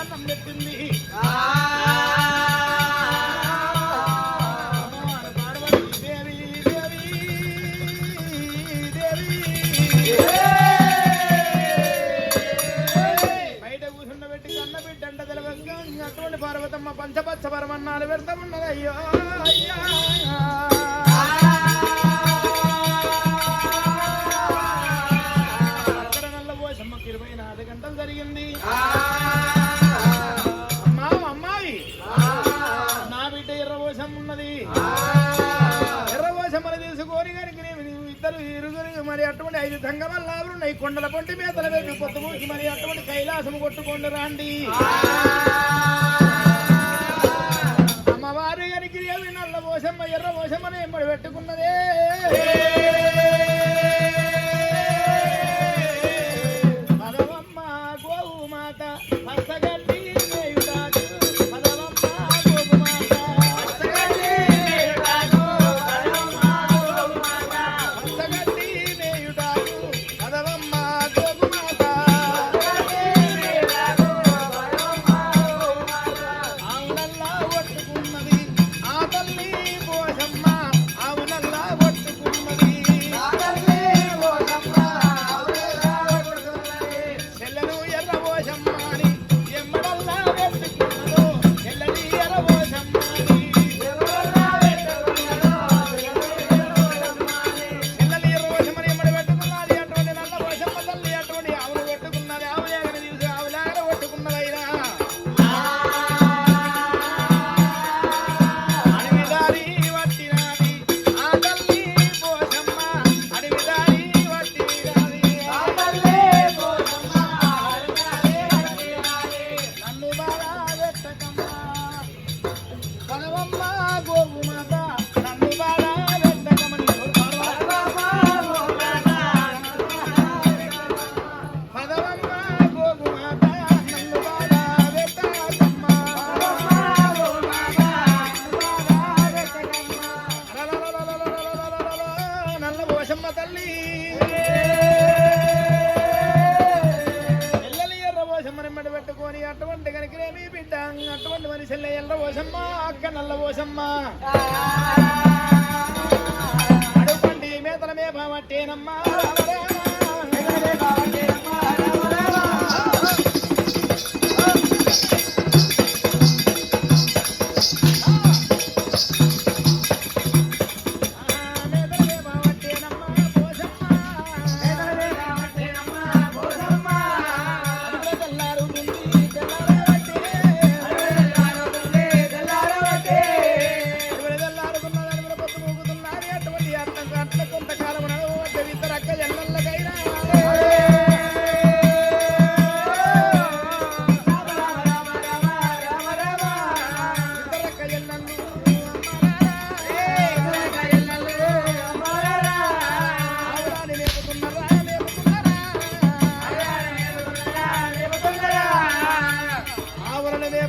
అన్నం పెట్టింది. అటువంటి పార్వతమ్మ పంచపచ్చ పరమన్నాలు పెడతామన్నది. అయ్యో అయ్యా అక్కడ నల్ల పోషమ్మకి ఇరవై నాలుగు గంటలు జరిగింది. అటువంటి ఐదు తంగమల్లాలు ఉన్నాయి. కొండల పొంటి మేతల వేసి కొత్త మూసి మరి అటువంటి కైలాసం కొట్టుకోండి రాండి. అమ్మవారి గారికి ఏమి నల్ల పోషమ్మ ఎర్ర పోషమ్మని ఎంబడి పెట్టుకున్నదే. పదవమ్మ గోవు మాత పచ్చగడ్డి నల్ల తల్లి. ఎల్లలి ఎర్ర పోషమ్మని మెడ పెట్టుకొని అటువంటి కనుకనేమి బిడ్డ. అటువంటి మనిషిల్ల ఎర్ర అక్క నల్ల అటువంటి మేతలమే మేతల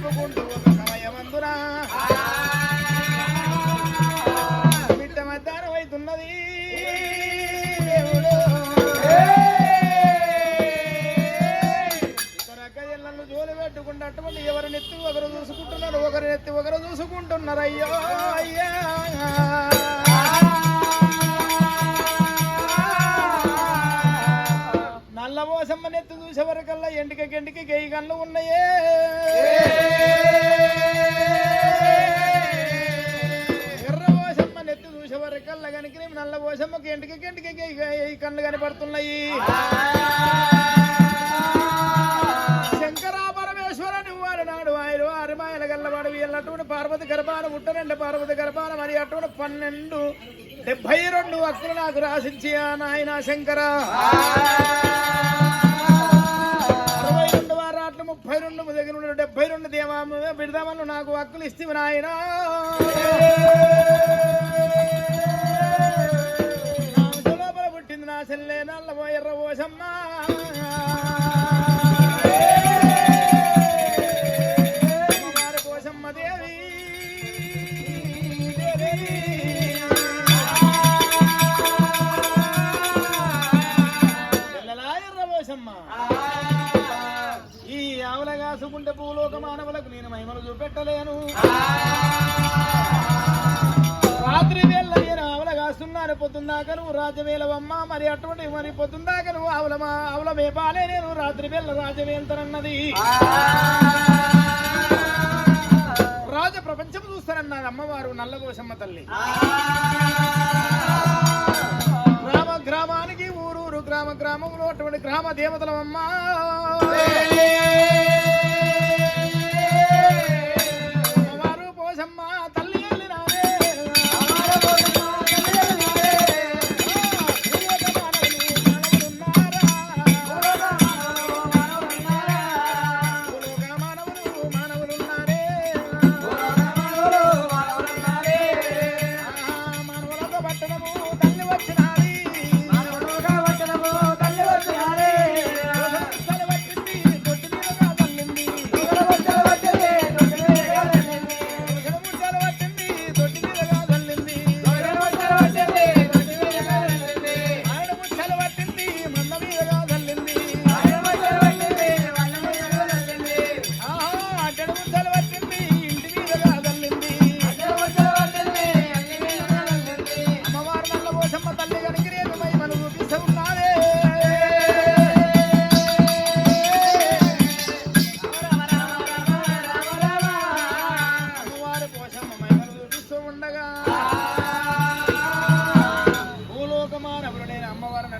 మే ఒక సమయమందున? బిడ్డ మధ్యాహ్నం అవుతున్నది. దేవుడు. ఇతర జోలి పెట్టుకుంటే ఎవరిని ఎవరి నెత్తి ఒకరు చూసుకుంటున్నారు ఒకరి నెత్తి ఒకరు చూసుకుంటున్నారు. అయ్యో అయ్యా. పోసమ్మ నెత్తి ఎండిక గెండికి గెయ్యి కళ్ళు ఉన్నాయే. ఎర్ర పోసమ్మ నెత్తి చూసే కనుక నల్ల పోసమ్మకి గెయ్యి కళ్ళు కనపడుతున్నాయి. శంకరా పరమేశ్వర నువ్వు నాడు ఆయన అరిమాయల గల్లవాడు వీళ్ళటువంటి పార్వతి గర్భాన పుట్టనండి. పార్వతి గర్భాన మరి అటువంటి పన్నెండు డెబ్బై రెండు అక్కులు నాకు రాసించి ఆ నాయన శంకర. వారాట్లు ముప్పై రెండు దగ్గర ఉన్న డెబ్బై రెండు దేవా బిడదామను నాకు హక్కులు ఇస్తే నాయన. పుట్టింది నా చెల్లె నల్లవో ఎర్ర పోసమ్మ అమ్మవారి ఈ ఆవుల కాసుకుంటే భూలోక మానవులకు నేను మహిమలు చూపెట్టలేను. రాత్రి వేళ నేను ఆవుల కాస్తున్నాను పొద్దుందాక నువ్వు రాజవేలవమ్మ మరి అటువంటి మరి పొద్దుందాక నువ్వు ఆవుల ఆవుల మేపాలే నేను. రాత్రి వేళ ప్రపంచం చూస్తారన్నారు అమ్మవారు నల్లగోసమ్మ తల్లి. గ్రామానికి ఊరూరు గ్రామ గ్రామంలో అటువంటి గ్రామ దేవతలమ్మా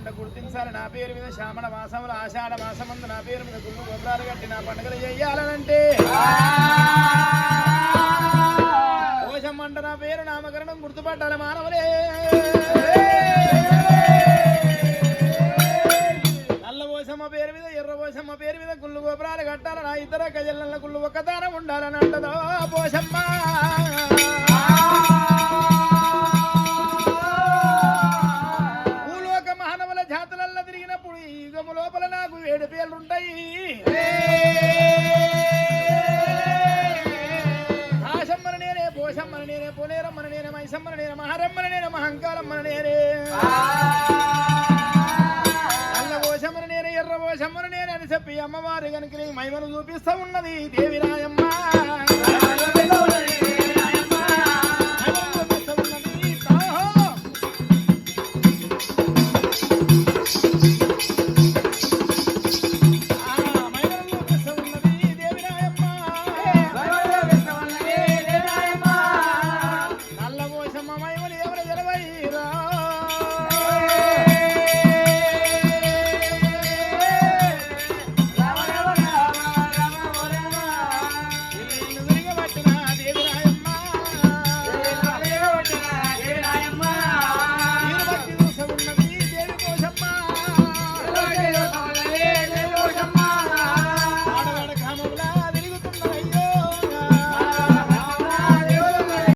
అమ్మవారిని గుర్తించాలి. నా పేరు మీద శ్రావణ మాసములు ఆషాఢ మాసమందు నా పేరు మీద గుళ్ళు గొప్పరాలు కట్టి నా పండుగలు చేయాలనంటే. కోశం అంట నా పేరు నామకరణం గుర్తుపట్టాలి మానవులే. నల్లబోసమ్మ పేరు మీద ఎర్రబోసమ్మ పేరు మీద గుళ్ళు గోపురాలు కట్టాలి. నా ఇద్దరు గజల్ల గుళ్ళు ఒక్కదానం ఉండాలని అంటదో పోసమ్మ లోపల నాకు ఏడు పేర్లుంటాయి. ఆశమ్మన నేనే పోషమ్మన నేనే పోనేరమ్మన నేనే మైసమ్మన నేనే మహారమ్మన నేనే మహంకారమ్మన నేనే. నల్ల నేనే ఎర్రపోషమ్మన నేనే అని చెప్పి అమ్మవారి కనుక నీ మహిమను చూపిస్తా ఉన్నది దేవిరాయమ్మ.